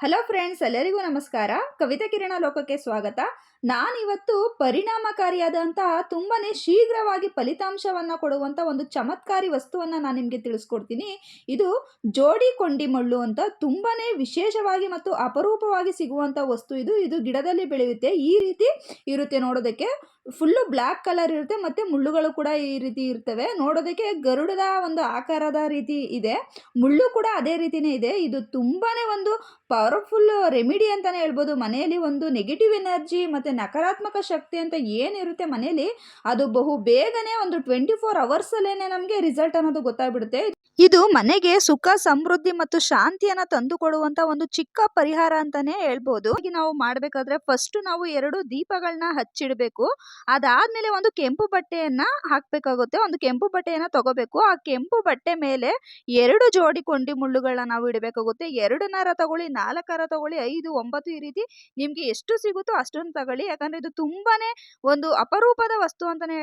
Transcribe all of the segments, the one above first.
Hello friends ಎಲ್ಲರಿಗೂ ನಮಸ್ಕಾರ. ಕವಿತಾ ಕಿರಣ ಲೋಕಕ್ಕೆ ಸ್ವಾಗತ. ನಾನಿವತ್ತು ಪರಿಣಾಮಕಾರಿಯಾದಂತಹ ತುಂಬಾನೇ ಶೀಘ್ರವಾಗಿ ಫಲಿತಾಂಶವನ್ನು ಕೊಡುವಂಥ ಒಂದು ಚಮತ್ಕಾರಿ ವಸ್ತುವನ್ನು ನಾನು ನಿಮಗೆ ತಿಳಿಸ್ಕೊಡ್ತೀನಿ. ಇದು ಜೋಡಿ ಕೊಂಡಿ ಮಳ್ಳು ಅಂತ ತುಂಬಾನೇ ವಿಶೇಷವಾಗಿ ಮತ್ತು ಅಪರೂಪವಾಗಿ ಸಿಗುವಂಥ ವಸ್ತು ಇದು. ಇದು ಗಿಡದಲ್ಲಿ ಬೆಳೆಯುತ್ತೆ. ಈ ರೀತಿ ಇರುತ್ತೆ ನೋಡೋದಕ್ಕೆ. ಫುಲ್ಲು ಬ್ಲ್ಯಾಕ್ ಕಲರ್ ಇರುತ್ತೆ ಮತ್ತು ಮುಳ್ಳುಗಳು ಕೂಡ ಈ ರೀತಿ ಇರ್ತವೆ. ನೋಡೋದಕ್ಕೆ ಗರುಡದ ಒಂದು ಆಕಾರದ ರೀತಿ ಇದೆ. ಮುಳ್ಳು ಕೂಡ ಅದೇ ರೀತಿನೇ ಇದೆ. ಇದು ತುಂಬಾ ಒಂದು ಪವರ್ಫುಲ್ ರೆಮಿಡಿ ಅಂತಲೇ ಹೇಳ್ಬೋದು. ಮನೆಯಲ್ಲಿ ಒಂದು ನೆಗೆಟಿವ್ ಎನರ್ಜಿ ಮತ್ತು ನಕಾರಾತ್ಮಕ ಶಕ್ತಿ ಅಂತ ಏನಿರುತ್ತೆ ಮನೆಯಲ್ಲಿ, ಅದು ಬಹು ಬೇಗನೆ ಒಂದು ಟ್ವೆಂಟಿ ಫೋರ್ ಅವರ್ಸಲ್ಲೇ ನಮಗೆ ರಿಸಲ್ಟ್ ಅನ್ನೋದು ಗೊತ್ತಾಗ್ಬಿಡುತ್ತೆ. ಇದು ಮನೆಗೆ ಸುಖ, ಸಮೃದ್ಧಿ ಮತ್ತು ಶಾಂತಿಯನ್ನ ತಂದು ಕೊಡುವಂತ ಒಂದು ಚಿಕ್ಕ ಪರಿಹಾರ ಅಂತಾನೆ ಹೇಳ್ಬೋದು. ಈಗ ನಾವು ಮಾಡಬೇಕಾದ್ರೆ ಫಸ್ಟ್ ನಾವು ಎರಡು ದೀಪಗಳನ್ನ ಹಚ್ಚಿಡ್ಬೇಕು. ಅದಾದ್ಮೇಲೆ ಒಂದು ಕೆಂಪು ಬಟ್ಟೆಯನ್ನ ಹಾಕ್ಬೇಕಾಗುತ್ತೆ. ಒಂದು ಕೆಂಪು ಬಟ್ಟೆಯನ್ನ ತಗೋಬೇಕು. ಆ ಕೆಂಪು ಬಟ್ಟೆ ಮೇಲೆ ಎರಡು ಜೋಡಿ ಕೊಂಡಿ ಮುಳ್ಳುಗಳನ್ನ ನಾವು ಇಡಬೇಕಾಗುತ್ತೆ. ಎರಡನ್ನರ ತಗೊಳ್ಳಿ ನಾಲ್ಕರ ತಗೊಳ್ಳಿ ಐದು, ಒಂಬತ್ತು ಈ ರೀತಿ ನಿಮ್ಗೆ ಎಷ್ಟು ಸಿಗುತ್ತೋ ಅಷ್ಟೊಂದು ತಗೊಳ್ಳಿ. ಯಾಕಂದ್ರೆ ಇದು ತುಂಬಾನೇ ಒಂದು ಅಪರೂಪದ ವಸ್ತು ಅಂತಾನೆ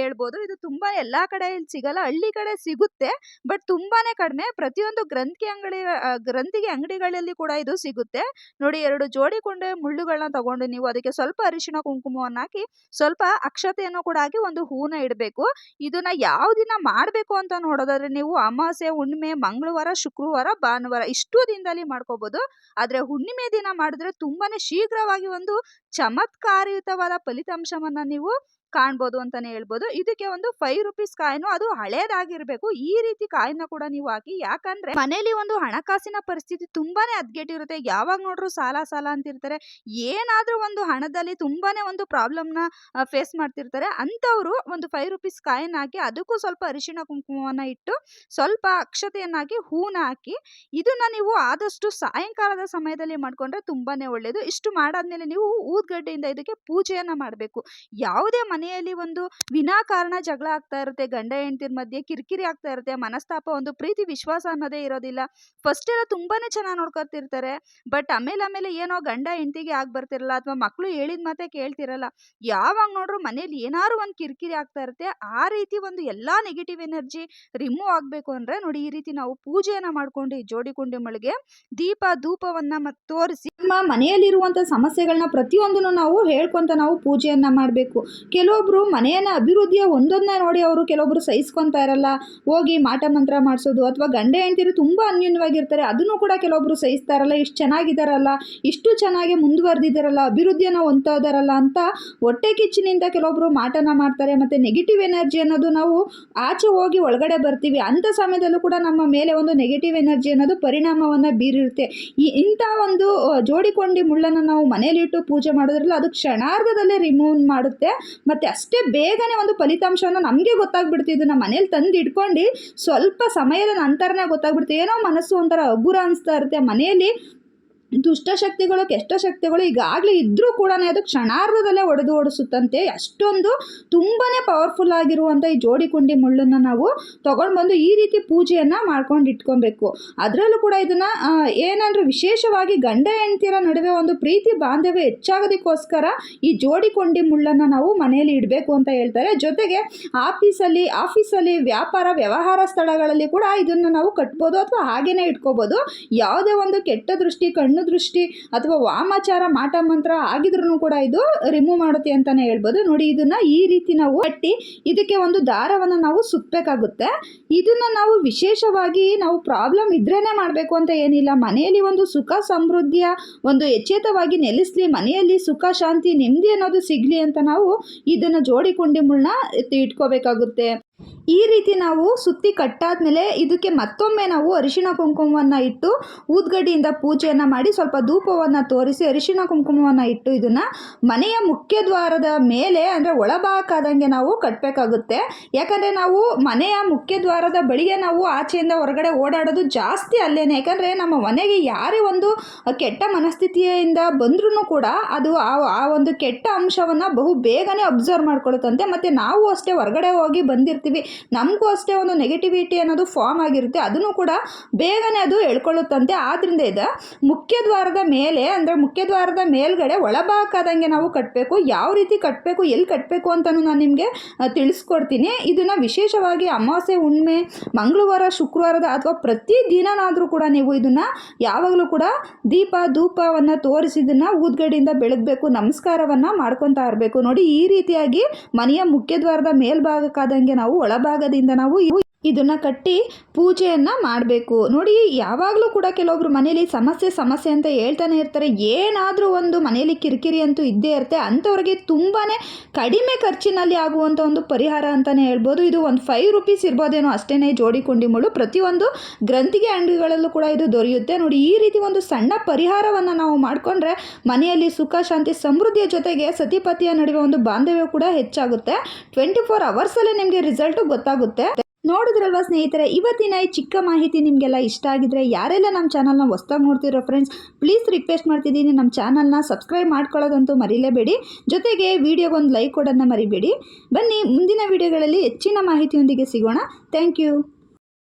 ಹೇಳ್ಬೋದು. ಇದು ತುಂಬಾ ಎಲ್ಲಾ ಕಡೆ ಇಲ್ಲಿ ಸಿಗಲ್ಲ. ಹಳ್ಳಿ ಕಡೆ ಸಿಗುತ್ತೆ, ಬಟ್ ತುಂಬಾನೇ ಕಡಿಮೆ. ಪ್ರತಿಯೊಂದು ಗ್ರಂಥಿ ಅಂಗಡಿ ಗ್ರಂಥಿಗೆ ಅಂಗಡಿಗಳಲ್ಲಿ ಕೂಡ ಇದು ಸಿಗುತ್ತೆ. ನೋಡಿ, ಎರಡು ಜೋಡಿ ಕೊಂಡೆ ಮುಳ್ಳುಗಳನ್ನ ತಗೊಂಡು ನೀವು ಅದಕ್ಕೆ ಸ್ವಲ್ಪ ಅರಿಶಿಣ ಕುಂಕುಮವನ್ನ ಹಾಕಿ, ಸ್ವಲ್ಪ ಅಕ್ಷತೆಯನ್ನು ಕೂಡ ಹಾಕಿ ಒಂದು ಹೂನ ಇಡಬೇಕು. ಇದನ್ನ ಯಾವ ದಿನ ಮಾಡಬೇಕು ಅಂತ ನೋಡೋದಾದ್ರೆ ನೀವು ಅಮಾವಾಸ್ಯೆ ಹುಣ್ಣಿಮೆ, ಮಂಗಳವಾರ, ಶುಕ್ರವಾರ, ಭಾನುವಾರ ಇಷ್ಟು ದಿನದಲ್ಲಿ ಮಾಡ್ಕೋಬಹುದು ಆದ್ರೆ ಹುಣ್ಣಿಮೆ ದಿನ ಮಾಡಿದ್ರೆ ತುಂಬಾನೇ ಶೀಘ್ರವಾಗಿ ಒಂದು ಚಮತ್ಕಾರಯುತವಾದ ಫಲಿತಾಂಶವನ್ನು ನೀವು ಕಾಣ್ಬೋದು ಅಂತಾನೆ ಹೇಳ್ಬೋದು. ಇದಕ್ಕೆ ಒಂದು ಫೈವ್ ರುಪೀಸ್ ಕಾಯಿನು ಅದು ಹಳೇದಾಗಿರ್ಬೇಕು. ಈ ರೀತಿ ಕಾಯಿನ ಕೂಡ ನೀವು ಹಾಕಿ. ಯಾಕಂದ್ರೆ ಮನೇಲಿ ಒಂದು ಹಣಕಾಸಿನ ಪರಿಸ್ಥಿತಿ ತುಂಬಾನೇ ಅದ್ಗೆಟ್ಟಿರುತ್ತೆ ಯಾವಾಗ ನೋಡ್ರು ಸಾಲ ಸಾಲ ಅಂತಿರ್ತಾರೆ. ಏನಾದ್ರೂ ಒಂದು ಹಣದಲ್ಲಿ ತುಂಬಾನೇ ಒಂದು ಪ್ರಾಬ್ಲಮ್ನ ಫೇಸ್ ಮಾಡ್ತಿರ್ತಾರೆ. ಅಂತವ್ರು ಒಂದು ಫೈವ್ ರುಪೀಸ್ ಕಾಯಿನ ಹಾಕಿ ಅದಕ್ಕೂ ಸ್ವಲ್ಪ ಅರಿಶಿಣ ಕುಂಕುಮವನ್ನ ಇಟ್ಟು ಸ್ವಲ್ಪ ಅಕ್ಷತೆಯನ್ನ ಹಾಕಿ ಹೂನ ಹಾಕಿ ಇದನ್ನ ನೀವು ಆದಷ್ಟು ಸಾಯಂಕಾಲದ ಸಮಯದಲ್ಲಿ ಮಾಡ್ಕೊಂಡ್ರೆ ತುಂಬಾನೇ ಒಳ್ಳೇದು. ಇಷ್ಟು ಮಾಡಾದ್ಮೇಲೆ ನೀವು ಊದ್ಗಡ್ಡೆಯಿಂದ ಇದಕ್ಕೆ ಪೂಜೆಯನ್ನ ಮಾಡಬೇಕು. ಯಾವುದೇ ಮನೆಯಲ್ಲಿ ಒಂದು ವಿನಾಕಾರಣ ಜಗಳ ಆಗ್ತಾ ಇರುತ್ತೆ, ಗಂಡ ಹೆಂಡತಿರ ಮಧ್ಯೆ ಕಿರಿಕಿರಿ ಆಗ್ತಾ ಇರುತ್ತೆ, ಮನಸ್ತಾಪ ಒಂದು, ಪ್ರೀತಿ, ವಿಶ್ವಾಸ ಅನ್ನೋದೇ ಇರೋದಿಲ್ಲ. ಫಸ್ಟ್ ಎಲ್ಲ ತುಂಬಾನೇ ಚೆನ್ನಾಗಿ ನೋಡ್ಕೊತಿರ್ತಾರೆ ಬಟ್ ಆಮೇಲೆ ಆಮೇಲೆ ಏನೋ ಗಂಡ ಹೆಂಡತಿಗೆ ಆಗಿ ಬರ್ತಿರಲ್ಲ ಅಥವಾ ಮಕ್ಕಳು ಹೇಳಿದ ಮಾತೆ ಕೇಳ್ತಿರಲ್ಲ, ಯಾವಾಗ ನೋಡ್ರು ಮನೇಲಿ ಏನಾದ್ರು ಒಂದು ಕಿರಿಕಿರಿ ಆಗ್ತಾ ಇರುತ್ತೆ, ಆ ರೀತಿ ಒಂದು ಎಲ್ಲಾ ನೆಗೆಟಿವ್ ಎನರ್ಜಿ ರಿಮೂವ್ ಆಗಬೇಕು ಅಂದ್ರೆ ನೋಡಿ ಈ ರೀತಿ ನಾವು ಪೂಜೆಯನ್ನ ಮಾಡ್ಕೊಂಡು ಜೋಡಿ ಕುಂಡಿ ಮಳಿಗೆ ದೀಪ, ಧೂಪವನ್ನ ತೋರಿಸಿ, ನಮ್ಮ ಮನೆಯಲ್ಲಿರುವಂತ ಸಮಸ್ಯೆಗಳನ್ನ ಪ್ರತಿಯೊಂದನ್ನು ನಾವು ಹೇಳ್ಕೊಂತ ನಾವು ಪೂಜೆಯನ್ನ ಮಾಡಬೇಕು. ಕೆಲವೊಬ್ರು ಮನೆಯನ್ನ ಅಭಿವೃದ್ಧಿಯ ಒಂದೊಂದನ್ನ ನೋಡಿ ಅವರು ಕೆಲವೊಬ್ರು ಸಹಿಸ್ಕೊತಾ ಇರಲ್ಲ, ಹೋಗಿ ಮಾಟ ಮಂತ್ರ ಮಾಡಿಸೋದು ಅಥವಾ ಗಂಡ ಹೆಂಡತಿರು ತುಂಬಾ ಅನ್ಯೂನ್ಯವಾಗಿರ್ತಾರೆ, ಅದನ್ನು ಕೂಡ ಕೆಲವೊಬ್ರು ಸಹಿಸ್ತಾ ಇರಲ್ಲ, ಇಷ್ಟು ಚೆನ್ನಾಗಿದ್ದಾರಲ್ಲ ಇಷ್ಟು ಚೆನ್ನಾಗಿ ಮುಂದುವರೆದಿದ್ದಾರಲ್ಲ ಅಭಿವೃದ್ಧಿಯನ್ನು ಹೊಂದ್ತಾ ಅಂತ ಹೊಟ್ಟೆ ಕಿಚ್ಚಿನಿಂದ ಕೆಲವೊಬ್ರು ಮಾಟನ ಮಾಡ್ತಾರೆ ಮತ್ತೆ ನೆಗೆಟಿವ್ ಎನರ್ಜಿ ಅನ್ನೋದು ನಾವು ಆಚೆ ಹೋಗಿ ಒಳಗಡೆ ಬರ್ತೀವಿ ಅಂಥ ಸಮಯದಲ್ಲೂ ಕೂಡ ನಮ್ಮ ಮೇಲೆ ಒಂದು ನೆಗೆಟಿವ್ ಎನರ್ಜಿ ಅನ್ನೋದು ಪರಿಣಾಮವನ್ನು ಬೀರಿರುತ್ತೆ. ಈ ಇಂಥ ಒಂದು ಜೋಡಿಕೊಂಡಿ ಮುಳ್ಳನ್ನು ನಾವು ಮನೇಲಿಟ್ಟು ಪೂಜೆ ಮಾಡೋದ್ರಲ್ಲ ಅದು ಕ್ಷಣಾರ್ಧದಲ್ಲೇ ರಿಮೂವ್ ಮಾಡುತ್ತೆ, ಮತ್ತು ಅಷ್ಟೇ ಬೇಗನೆ ಒಂದು ಫಲಿತಾಂಶವನ್ನು ನಮಗೆ ಗೊತ್ತಾಗ್ಬಿಡ್ತು ಇದನ್ನ ಮನೇಲಿ ತಂದು ಇಟ್ಕೊಂಡು ಸ್ವಲ್ಪ ಸಮಯದ ನಂತರನೇ ಗೊತ್ತಾಗ್ಬಿಡ್ತು. ಏನೋ ಮನಸ್ಸು ಒಂಥರ ಅಗುರ ಅನಿಸ್ತಾ ಇರುತ್ತೆ. ಮನೆಯಲ್ಲಿ ದುಷ್ಟಶಕ್ತಿಗಳು, ಕೆಷ್ಟಶಕ್ತಿಗಳು ಈಗಾಗಲೇ ಇದ್ದರೂ ಕೂಡ ಅದು ಕ್ಷಣಾರ್ಧದಲ್ಲೇ ಒಡೆದು ಓಡಿಸುತ್ತಂತೆ. ಅಷ್ಟೊಂದು ತುಂಬಾ ಪವರ್ಫುಲ್ ಆಗಿರುವಂಥ ಈ ಜೋಡಿ ಕುಂಡಿ ಮುಳ್ಳನ್ನು ನಾವು ತಗೊಂಡು ಬಂದು ಈ ರೀತಿ ಪೂಜೆಯನ್ನು ಮಾಡ್ಕೊಂಡು ಇಟ್ಕೊಬೇಕು. ಅದರಲ್ಲೂ ಕೂಡ ಇದನ್ನು ಏನಂದ್ರೆ ವಿಶೇಷವಾಗಿ ಗಂಡ ಹೆಂಡತಿರ ನಡುವೆ ಒಂದು ಪ್ರೀತಿ ಬಾಂಧವ್ಯ ಹೆಚ್ಚಾಗೋದಕ್ಕೋಸ್ಕರ ಈ ಜೋಡಿ ಕೊಂಡಿ ಮುಳ್ಳನ್ನು ನಾವು ಮನೆಯಲ್ಲಿ ಇಡಬೇಕು ಅಂತ ಹೇಳ್ತಾರೆ. ಜೊತೆಗೆ ಆಫೀಸಲ್ಲಿ ಆಫೀಸಲ್ಲಿ ವ್ಯಾಪಾರ, ವ್ಯವಹಾರ ಸ್ಥಳಗಳಲ್ಲಿ ಕೂಡ ಇದನ್ನು ನಾವು ಕಟ್ಬೋದು ಅಥವಾ ಹಾಗೇನೆ ಇಟ್ಕೋಬೋದು. ಯಾವುದೇ ಒಂದು ಕೆಟ್ಟ ದೃಷ್ಟಿ ಕಣ್ಣು ದೃಷ್ಟಿ ಅಥವಾ ವಾಮಾಚಾರ ಮಾಟ ಮಂತ್ರ ಆಗಿದ್ರೂ ಕೂಡ ಇದು ರಿಮೂವ್ ಮಾಡುತ್ತೆ ಅಂತಾನೆ ಹೇಳ್ಬೋದು. ನೋಡಿ, ಇದನ್ನ ಈ ರೀತಿ ನಾವು ಕಟ್ಟಿ ಇದಕ್ಕೆ ಒಂದು ದಾರವನ್ನು ನಾವು ಸುತ್ತಬೇಕಾಗುತ್ತೆ ಇದನ್ನ ನಾವು ವಿಶೇಷವಾಗಿ ನಾವು ಪ್ರಾಬ್ಲಮ್ ಇದ್ರೇನೆ ಮಾಡಬೇಕು ಅಂತ ಏನಿಲ್ಲ. ಮನೆಯಲ್ಲಿ ಒಂದು ಸುಖ ಸಮೃದ್ಧಿಯ ಒಂದು ಎಚ್ಚೇತವಾಗಿ ನೆಲೆಸಲಿ, ಮನೆಯಲ್ಲಿ ಸುಖ, ಶಾಂತಿ, ನೆಮ್ಮದಿ ಅನ್ನೋದು ಸಿಗಲಿ ಅಂತ ನಾವು ಇದನ್ನು ಜೋಡಿಕೊಂಡಿ ಮುಳ್ಳ ಇಟ್ಕೋಬೇಕಾಗುತ್ತೆ. ಈ ರೀತಿ ನಾವು ಸುತ್ತಿ ಕಟ್ಟಾದ್ಮೇಲೆ ಇದಕ್ಕೆ ಮತ್ತೊಮ್ಮೆ ನಾವು ಅರಿಶಿಣ ಕುಂಕುಮವನ್ನು ಇಟ್ಟು ಊದ್ಗಡ್ಡಿಯಿಂದ ಪೂಜೆಯನ್ನು ಮಾಡಿ ಸ್ವಲ್ಪ ಧೂಪವನ್ನು ತೋರಿಸಿ ಅರಿಶಿಣ ಕುಂಕುಮವನ್ನು ಇಟ್ಟು ಇದನ್ನು ಮನೆಯ ಮುಖ್ಯ ದ್ವಾರದ ಮೇಲೆ ಅಂದರೆ ಒಳಭಾಗಕ್ಕಾದಂಗೆ ನಾವು ಕಟ್ಟಬೇಕಾಗುತ್ತೆ ಯಾಕಂದರೆ ನಾವು ಮನೆಯ ಮುಖ್ಯ ದ್ವಾರದ ಬಳಿಗೆ ನಾವು ಆಚೆಯಿಂದ ಹೊರಗಡೆ ಓಡಾಡೋದು ಜಾಸ್ತಿ ಅಲ್ಲೇನೆ. ಯಾಕಂದರೆ ನಮ್ಮ ಮನೆಗೆ ಯಾರೇ ಒಂದು ಕೆಟ್ಟ ಮನಸ್ಥಿತಿಯಿಂದ ಬಂದ್ರೂ ಕೂಡ ಅದು ಆ ಆ ಒಂದು ಕೆಟ್ಟ ಅಂಶವನ್ನು ಬಹು ಬೇಗನೆ ಅಬ್ಸರ್ವ್ ಮಾಡ್ಕೊಳ್ಳುತ್ತಂತೆ. ಮತ್ತು ನಾವು ಅಷ್ಟೇ ಹೊರಗಡೆ ಹೋಗಿ ಬಂದಿರ್ತೀವಿ. ನಮಗೂ ಅಷ್ಟೇ ಒಂದು ನೆಗೆಟಿವಿಟಿ ಅನ್ನೋದು ಫಾರ್ಮ್ ಆಗಿರುತ್ತೆ. ಅದನ್ನು ಕೂಡ ಬೇಗನೆ ಅದು ಎಳ್ಕೊಳ್ಳುತ್ತಂತೆ. ಆದ್ರಿಂದ ಇದು ಮುಖ್ಯ ದ್ವಾರದ ಮೇಲೆ, ಅಂದರೆ ಮುಖ್ಯ ದ್ವಾರದ ಮೇಲ್ಗಡೆ ಒಳಭಾಗದಂಗೆ ನಾವು ಕಟ್ಟಬೇಕು ಯಾವ ರೀತಿ ಕಟ್ಟಬೇಕು ಎಲ್ಲಿ ಕಟ್ಟಬೇಕು ಅಂತಲೂ ನಾನು ನಿಮಗೆ ತಿಳಿಸ್ಕೊಡ್ತೀನಿ. ಇದನ್ನು ವಿಶೇಷವಾಗಿ ಅಮಾವಾಸ್ಯೆ ಹುಣ್ಣಿಮೆ ಮಂಗಳವಾರ, ಶುಕ್ರವಾರದ ಅಥವಾ ಪ್ರತಿ ದಿನನಾದರೂ ಕೂಡ ನೀವು ಇದನ್ನು ಯಾವಾಗಲೂ ಕೂಡ ದೀಪ, ಧೂಪವನ್ನು ತೋರಿಸಿದನ್ನು ಊದ್ಗಡೆಯಿಂದ ಬೆಳಗಬೇಕು, ನಮಸ್ಕಾರವನ್ನು ಮಾಡ್ಕೊತಾ ಇರಬೇಕು. ನೋಡಿ, ಈ ರೀತಿಯಾಗಿ ಮನೆಯ ಮುಖ್ಯ ದ್ವಾರದ ಮೇಲ್ಭಾಗಕ್ಕಾದಂಗೆ ನಾವು ಒಳಭಾಗದಿಂದ ನಾವು ಇವು ಇದನ್ನು ಕಟ್ಟಿ ಪೂಜೆಯನ್ನು ಮಾಡಬೇಕು. ನೋಡಿ, ಯಾವಾಗಲೂ ಕೂಡ ಕೆಲವೊಬ್ರು ಮನೇಲಿ ಸಮಸ್ಯೆ ಸಮಸ್ಯೆ ಅಂತ ಹೇಳ್ತಾನೆ ಇರ್ತಾರೆ. ಏನಾದರೂ ಒಂದು ಮನೆಯಲ್ಲಿ ಕಿರಿಕಿರಿ ಅಂತೂ ಇದ್ದೇ ಇರುತ್ತೆ. ಅಂಥವ್ರಿಗೆ ತುಂಬಾ ಕಡಿಮೆ ಖರ್ಚಿನಲ್ಲಿ ಆಗುವಂಥ ಒಂದು ಪರಿಹಾರ ಅಂತಲೇ ಹೇಳ್ಬೋದು. ಇದು ಒಂದು ಫೈವ್ ರುಪೀಸ್ ಇರ್ಬೋದೇನೋ ಅಷ್ಟೇ ಜೋಡಿ ಕುಂಡಿಮುಳು ಪ್ರತಿಯೊಂದು ಗ್ರಂಥಿಗೆ ಅಂಗಡಿಗಳಲ್ಲೂ ಕೂಡ ಇದು ದೊರೆಯುತ್ತೆ. ನೋಡಿ, ಈ ರೀತಿ ಒಂದು ಸಣ್ಣ ಪರಿಹಾರವನ್ನು ನಾವು ಮಾಡಿಕೊಂಡ್ರೆ ಮನೆಯಲ್ಲಿ ಸುಖ, ಶಾಂತಿ, ಸಮೃದ್ಧಿಯ ಜೊತೆಗೆ ಸತಿಪತಿಯ ನಡುವೆ ಒಂದು ಬಾಂಧವ್ಯ ಕೂಡ ಹೆಚ್ಚಾಗುತ್ತೆ. ಟ್ವೆಂಟಿ ಫೋರ್ ಅವರ್ಸಲ್ಲೇ ನಿಮಗೆ ರಿಸಲ್ಟು ಗೊತ್ತಾಗುತ್ತೆ. ನೋಡಿದ್ರಲ್ವಾ ಸ್ನೇಹಿತರೆ, ಇವತ್ತಿನ ಈ ಚಿಕ್ಕ ಮಾಹಿತಿ ನಿಮಗೆಲ್ಲ ಇಷ್ಟ ಆಗಿದ್ರೆ ಯಾರೆಲ್ಲ ನಮ್ಮ ಚಾನಲ್ನ ಹೊಸ್ದಾಗಿ ನೋಡ್ತಿರೋ ಫ್ರೆಂಡ್ಸ್ ಪ್ಲೀಸ್ ರಿಕ್ವೆಸ್ಟ್ ಮಾಡ್ತಿದ್ದೀನಿ. ನಮ್ಮ ಚಾನಲ್ನ ಸಬ್ಸ್ಕ್ರೈಬ್ ಮಾಡ್ಕೊಳ್ಳೋದಂತೂ ಮರಿಲೇಬೇಡಿ. ಜೊತೆಗೆ ವಿಡಿಯೋಗೊಂದು ಲೈಕ್ ಕೊಡೋದನ್ನ ಮರಿಬೇಡಿ. ಬನ್ನಿ, ಮುಂದಿನ ವಿಡಿಯೋಗಳಲ್ಲಿ ಹೆಚ್ಚಿನ ಮಾಹಿತಿಯೊಂದಿಗೆ ಸಿಗೋಣ. Thank you